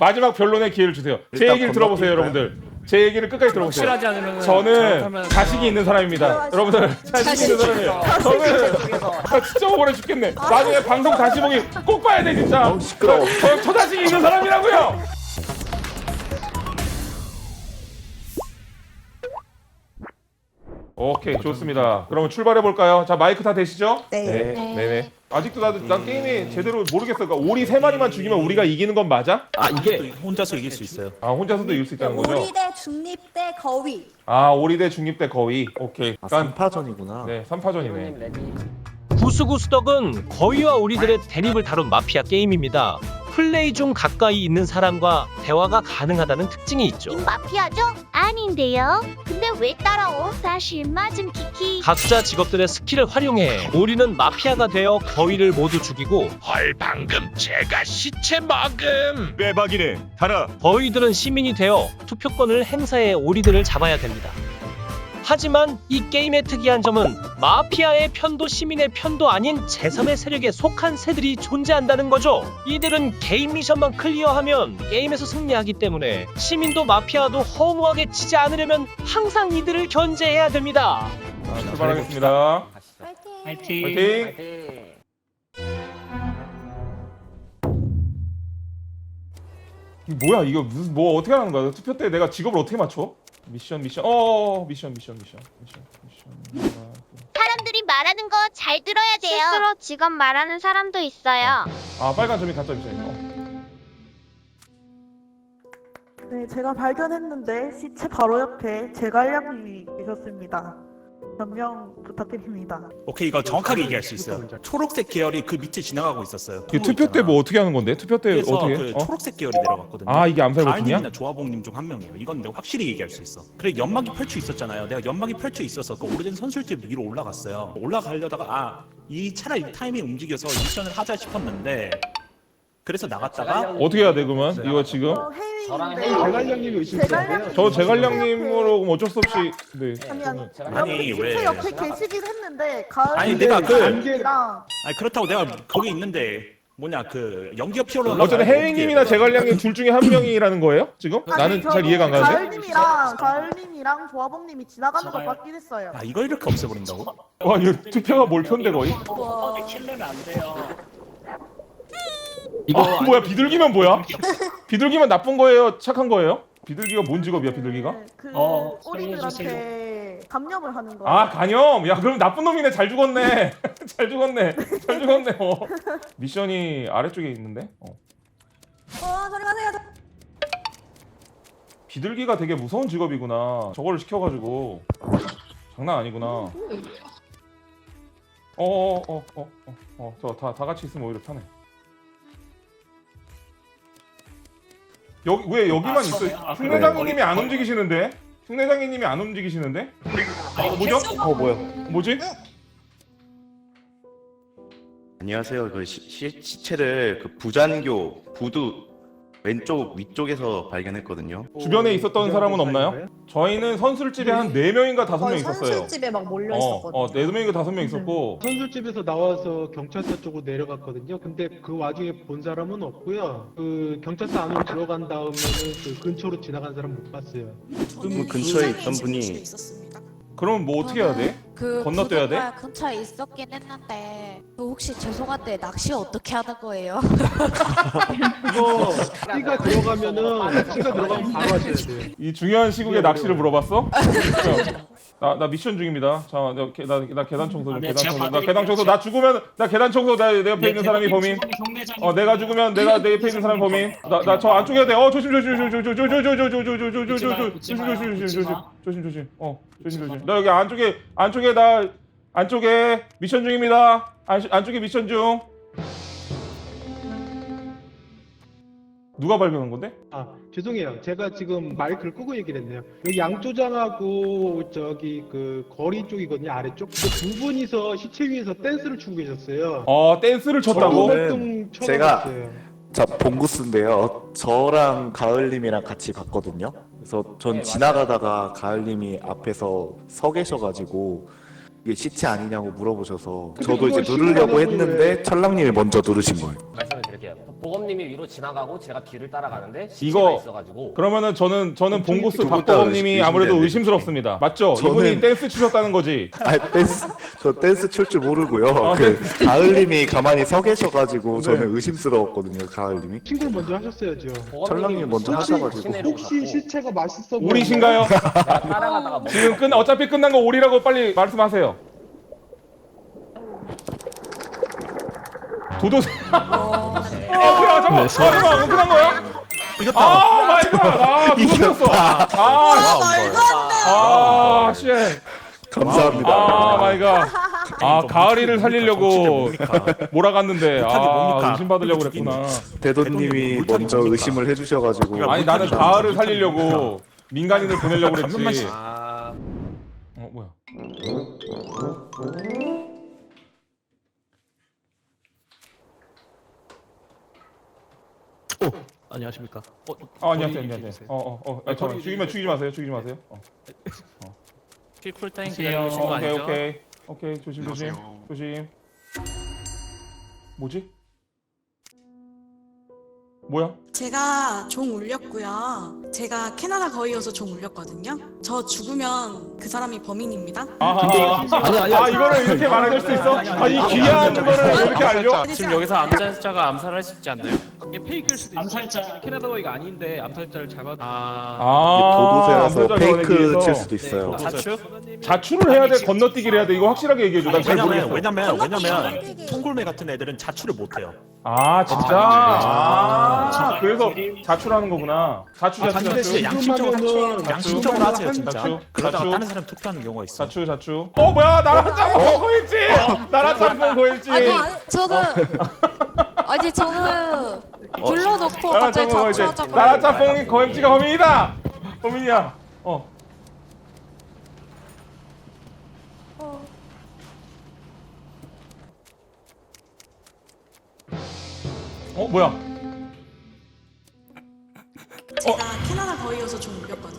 마지막 변론의 기회를 주세요. 제 일단 얘기를 들어보세요, 건너뛸까요? 여러분들. 제 얘기를 끝까지 들어보세요. 확실하지 않으면 저는 자식이 있는 사람입니다. 여러분들 자식이 있는 사람이에요. 저는 아, 진짜 억울해 죽겠네. 나중에 방송 다시 보기 꼭 봐야 돼 진짜. 너무 시끄러워. 저, 저 자식이 있는 사람이라고요. 오케이 좋습니다. 그러면 출발해 볼까요? 자 마이크 다 되시죠? 네. 네. 네네. 아직도 나도 난 게임이 제대로 모르겠어. 그러니까 오리 세 마리만 죽이면 우리가 이기는 건 맞아? 아 이게 혼자서 이길 수 있어요. 아 혼자서도 이길 수 있다는 거죠? 오리 대 중립 대 거위. 아 오리 대 중립 대 거위. 오케이. 아, 그러니까 3파전이구나. 네 3파전이네. 구스구스덕은 거위와 오리들의 대립을 다룬 마피아 게임입니다. 플레이 중 가까이 있는 사람과 대화가 가능하다는 특징이 있죠. 마피아죠? 아닌데요. 근데 왜 따라오? 사실 맞은 키키. 각자 직업들의 스킬을 활용해 오리는 마피아가 되어 거위를 모두 죽이고 헐 방금 제가 시체 먹음 빼박이네. 달아. 거위들은 시민이 되어 투표권을 행사해 오리들을 잡아야 됩니다. 하지만 이 게임의 특이한 점은 마피아의 편도 시민의 편도 아닌 제3의 세력에 속한 새들이 존재한다는 거죠. 이들은 개인 미션만 클리어하면 게임에서 승리하기 때문에 시민도 마피아도 허무하게 치지 않으려면 항상 이들을 견제해야 됩니다. 자, 출발하겠습니다. 파이팅. 화이팅. 파이팅. 이게 뭐야 이거 무슨 뭐 어떻게 하는 거야? 투표 때 내가 직업을 어떻게 맞춰? 미션 미션 어 미션 미션 미션 미션 미션 사람들이 말하는 거 잘 들어야 돼요. 스스로 직업 말하는 사람도 있어요. 아 빨간 점이 가짜 미션이고 네, 제가 발견했는데 시체 바로 옆에 제갈량님이 계셨습니다. 변명 부탁드립니다. 오케이 이거 정확하게 얘기할 수 있어요. 초록색 계열이 그 밑에 지나가고 있었어요. 이 투표 때뭐 어떻게 하는 건데? 투표 때 그래서 어떻게? 그 해? 어? 초록색 계열이 내려갔거든요. 아 이게 암살 버튼이야? 가을님이나 조화봉님 중 한 명이에요. 이건 내가 확실히 얘기할 수 있어. 그래 연막이 펼쳐 있었잖아요. 내가 연막이 펼쳐 있어서 그 오래된 선술집 위로 올라갔어요. 올라가려다가 아이 차라리 타이밍 움직여서 미션을 하자 싶었는데 그래서 나갔다가 어떻게 해야 돼 그러면? 이거 지금 어, 해 위인데 제갈량님이 의심스러워요. 저 제갈량님으로 그럼 어쩔 수 없이 네. 아니 아니 아니, 옆에 왜? 시체 옆에 계시긴 했는데 아니, 가을님 내가 그- 아니 그렇다고 내가 거기 있는데 뭐냐 그 연기가 피어올라 어쨌든 해외님이나 제갈량님 둘 중에 한 명이라는 거예요? 지금? 아니, 나는 잘 이해가 안 가는데. 가을님이랑 가을님이랑 조화봉님이 지나가는 거 봤긴 했어요. 아 이걸 이렇게 없애버린다고? 와 이거 투표가 몰표인데 거의? 킬러는 안 돼요. 이거 어, 뭐야 비둘기면 뭐야? 비둘기면 나쁜 거예요? 착한 거예요? 비둘기가 뭔 직업이야 비둘기가? 네, 그 어, 오리들한테 감염을 하는 거. 아 간염! 야 그럼 나쁜 놈이네 잘 죽었네 잘 죽었네 잘 죽었네 어. 미션이 아래쪽에 있는데? 어. 어, 저리 가세요. 비둘기가 되게 무서운 직업이구나 저거를 시켜가지고 장난 아니구나 어어어어어어저다 다 같이 있으면 오히려 편해 여기 왜 여기만 아, 있어? 처음에? 아, 흉내장님이 안 움직이시는데? 흉내장님이 안 움직이시는데? 어, 뭐죠? 어 뭐야? 뭐지? 안녕하세요. 그 시, 시, 시체를 그 부잔교 부두 왼쪽 위쪽에서 발견했거든요. 주변에 있었던 사람은 없나요? 저희는 선술집에 한 4명인가 5명 거의 있었어요 선술집에 막 몰려 어, 있었거든요. 어, 4명인가 5명 있었고 선술집에서 나와서 경찰서 쪽으로 내려갔거든요. 근데 그 와중에 본 사람은 없고요. 그 경찰서 안으로 들어간 다음에는 그 근처로 지나간 사람 못 봤어요. 그 근처에 있던 분이 그러면 뭐 어떻게 해야 돼? 그 건너뛰어야 돼? 근처에 있었긴 했는데 그 혹시 죄송한데 낚시 어떻게 하는 거예요? 이거 띠가 들어가면은 띠가 들어가면 바로 하셔야 돼요. 이 중요한 시국에 낚시를 물어봤어? 나, 나 미션 중입니다. 자, 나, 계- 나, 나 계단 청소 좀, 아, 네, 계단 제가 청소. 나 봐드릴게요. 계단 청소. 나 죽으면, 나 계단 청소. 나, 내 옆에 있는 사람이 범인. 어, 내가 죽으면 내가 내 옆에 있는 사람이 범인. 나, 나 저 안쪽에 돼. 어, 조심, 조심, 조심, 조심, 조심, 조심, 조심, 조심, 조심, 조심, 조심, 조심, 조심, 조심, 조심, 조심, 조심. 어, 조심, 조심. 나 여기 안쪽에, 안쪽에 나, 안쪽에 미션 중입니다. 안, 안쪽에 미션 중. 누가 발견한 건데? 아 죄송해요. 제가 지금 마이크를 끄고 얘기를 했네요. 여기 양조장하고 저기 그 거리 쪽이거든요. 아래쪽. 그 두 분이서 시체 위에서 댄스를 추고 계셨어요. 어, 댄스를? 저는 활동 제가-. 자 봉구스인데요. 저랑 가을님이랑 같이 갔거든요. 그래서 전 지나가다가 가을님이 앞에서 서 계셔가지고 이게 시체 아니냐고 물어보셔서 저도 이제 누르려고 했는데 철랑님이 먼저 누르신 거예요. 말씀을 말씀드릴게요. 보검님이 위로 지나가고 제가 뒤를 따라가는데 이거- 시체가 있어가지고 그러면은 저는 저는 봉고스 박보검님이 아무래도 의심되는데. 의심스럽습니다. 맞죠? 저는- 이분이 댄스 추셨다는 거지. 아 댄스 저 댄스 출 줄 모르고요. 아, 그 가을님이 가만히 서 계셔가지고 네. 저는 의심스러웠거든요. 가을님이. 신고를 먼저 하셨어야죠. 철랑님이 먼저 하셔가지고. 혹시 시체가 맛있어 보이나요? 오리신가요? 따라가다가 뭐 지금 끝 어차피 끝난 거 오리라고 빨리 말씀하세요. 도도새. 어, 그래, 잠깐. 아, 잠깐, 어, 끝난 거야? 이겼다. 아, 마이 갓. 아, 도도새였어. 아, 아, 쉣. 감사합니다. 아, 마이 갓. 아, 가을이를? 살리려고? 몰아갔는데 아, 뭡니까? 의심 받으려고 그랬구나. 대도님이 먼저? 의심을 해주셔가지고. 아니, 나는 가을을? 살리려고 민간인을 보내려고 그랬지. 씩. 아, 어, 뭐야? 안녕하십니까? 어, 아, 안녕하세요, 안녕하세요. 어, 어, 어, 아, 잠깐 죽이면 죽이지 마세요, 죽이지 마세요. 어. 킬쿨타임 안녕하세요. 기다리신 거 어, 오케이, 아니죠? 오케이, 오케이, 조심, 조심, 조심. 뭐지? 뭐야? 제가 종 울렸고요. 제가 캐나다 거위여서 종 울렸거든요. 저 죽으면 그 사람이 범인입니다. 아하. 아니, 아니, 아, 이거를 이렇게 말할 수 있어? 아, 이 귀한 거를 이렇게 알려? 지금 여기서 암살자가 암살할 수 있지 않나요? 이게 페이크일 수도 있어. 암살자 캐나다 거위가 아닌데 암살자를 잡아. 아. 아, 도도새라서 암살자 페이크 전화기에서. 칠 수도 있어요. 자추? 자출을 해야 돼, 건너뛰기를 해야 돼. 이거 확실하게 얘기해 줘. 난 잘 왜냐면 모르겠어. 왜냐면 왜냐면. 통골매 같은 애들은 자출을 못해요. 아, 진짜? 아, 그래서 자출하는 거구나. 자추, 아, 자추, 근데 진짜 자추. 양심적으로 양심적으로 하세요 진짜. 자추, 그러다가 자추. 다른 사람 투표하는 경우가 있어. 자추, 자추. 어, 뭐야? 나라 짬뽕 고일지! 나라 짬뽕 고일지! 아니, 아니 저는 아니 저는 불러놓고 나라 갑자기 짬뽕 고일지. 자초하자고 나라 짬뽕이 고일지가 범인이다! 범인이야. 어. 어, 뭐야? 제가 캐나다 거위여서 종 울렸거든요.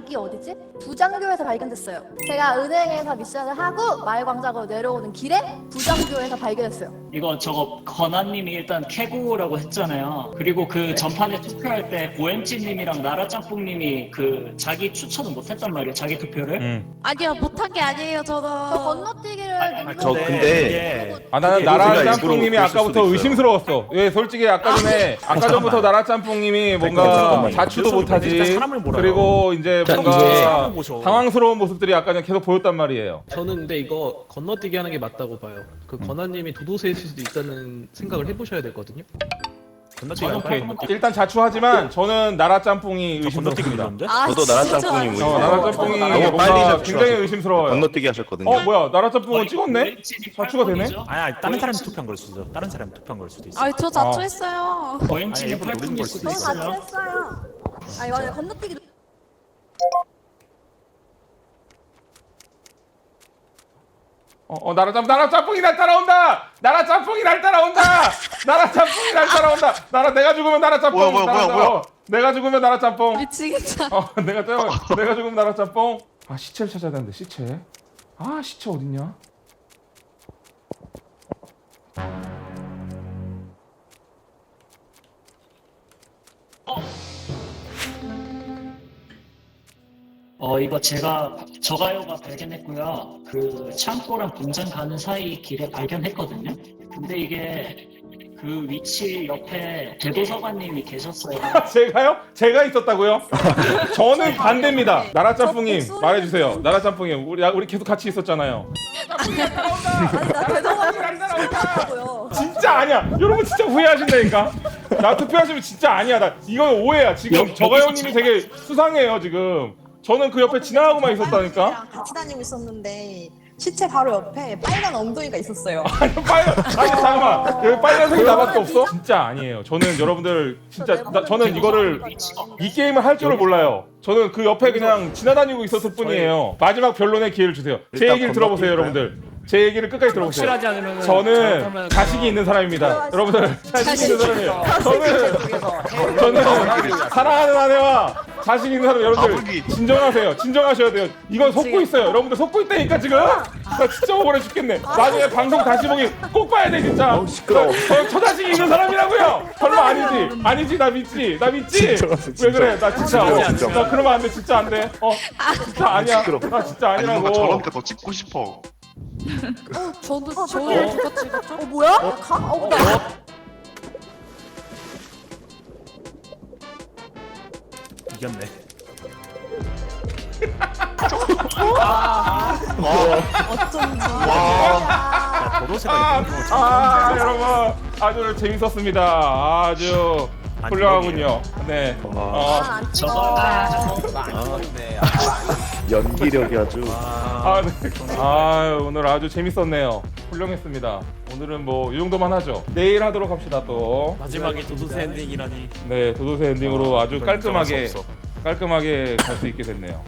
여기 어디지? 부장교에서 발견됐어요. 제가 은행에서 미션을 하고 마을광장으로 내려오는 길에 부장교에서 발견했어요. 이거 저거 건아님이 일단 캐고라고 했잖아요. 그리고 그 전판에 투표할 때 오엠찌님이랑 나라짬뽕님이 그 자기 추천을 못했단 말이에요. 자기 투표를. 응. 아니요 못한 게 아니에요 저는. 저 건너뛰기를 아니, 저 근데 아 나는 그게 나라 우리가 짬뽕님이 일부러 아까부터 의심스러웠어. 예, 솔직히 아까 전에 아까 전부터 나라 짬뽕님이 뭔가. 자추도 못하지. 사람을 몰아요. 그리고 이제 자, 뭔가 사람을 보셔. 당황스러운 모습들이 아까 전 계속 보였단 말이에요. 저는 근데 이거 건너뛰기 하는 게 맞다고 봐요. 그 권한님이 도도새일 수도 있다는 생각을 해보셔야 되거든요. 건너뛰기 오케이. 할까요? 건너뛰기. 일단 자추하지만 저는 나라 짬뽕이 저 건너뛰기 의심스럽습니다. 아, 저도 나라 진짜. 짬뽕이 어, 의심. 나라 짬뽕이 너무 빨리 굉장히. 의심스러워요. 건너뛰기 하셨거든요. 어 뭐야 나라 짬뽕은 찍었네? 자추가 되네? 아니 아니 다른 사람 투표한 걸 수도 있어. 다른 사람 투표한 걸 수도 있어. 아니 저 자초했어요. 아니, 일부러 걸 수도 있어요. 자취했어요. 아니 맞아요 건너뛰기 어, 어 나라 짬 나라 짬뽕이 날 따라온다. 나라 짬뽕이 날 따라온다. 나라 짬뽕이 날 따라온다. 나라 내가 죽으면 나라 짬뽕. 뭐야, 뭐야, 나라 뭐야, 뭐야. 어, 내가 죽으면 나라 짬뽕. 미치겠다. 어 내가 짜 내가 죽으면 나라 짬뽕. 아 시체를 찾아야 되는데 시체. 아 시체 어딨냐? 어 이거 제가 저가요가 발견했고요. 그 창고랑 공장 가는 사이 길에 발견했거든요. 근데 이게 그 위치 옆에 대도서관님이 계셨어요. 제가요? 제가 있었다고요? 저는 반대입니다. 나라 짬뽕님 목소리는- 말해주세요. 나라 짬뽕님 우리 우리 계속 같이 있었잖아요. 대동하고요. 진짜 아니야. 여러분 진짜 후회하신다니까. 나 투표하시면 진짜 아니야. 나 이건 오해야. 지금 여- 저가 여기서 형님이 되게 수상해요 지금. 저는 그 옆에 지나가고만 있었다니까. 같이 다니고 있었는데 시체 바로 옆에 빨간 엉덩이가 있었어요. 아니 빨간 아니 잠깐만 여기 빨간색이 나밖에 없어? 진짜 아니에요. 저는 여러분들 진짜 나, 저는 이거를 이 게임을 할 줄을 몰라요. 저는 그 옆에 그냥 지나다니고 있었을 뿐이에요. 마지막 변론의 기회를 주세요. 제 일단 얘기를 들어보세요, 건너뛸까요? 여러분들. 제 얘기를 끝까지 들어보세요. 확실하지 않으면 저는 자식이 있는 사람입니다. 여러분들 자식이 있는 사람이에요. 저는 저는 사랑하는 아내와 자식 있는 사람 여러분들 진정하세요. 진정하셔야 돼요. 이건 속고 있어요. 여러분들 속고 있다니까 지금. 나 진짜 억울해 죽겠네. 나중에 방송 다시 보기 꼭 봐야 돼 진짜. 시끄러워. 저, 저 자식이 있는 사람이라고요. 설마 아니지? 아니지 나 믿지? 나 믿지? 왜 그래? 나 진짜 어, 나 그러면 안 돼. 진짜 안 돼. 어 진짜 아니야. 나 진짜 아니라고. 더 찍고 싶어. 어, 저도 저도 똑같이 찍었죠? 어 뭐야? 가? 어, 나 이겼네. 어쩐지. 야, 도도새가 아, 이기는 거아 여러분 아주 재밌었습니다. 아주 훌륭하군요. 네. 어, 안 찍어. 연기력이 아주 아, 네. 아, 오늘 아주 재밌었네요. 훌륭했습니다. 오늘은 뭐 이 정도만 하죠. 내일 하도록 합시다 또. 마지막에 도도새 엔딩이라니. 네, 도도새 엔딩으로 아주 인정할 수 깔끔하게. 깔끔하게 갈 수 있게 됐네요.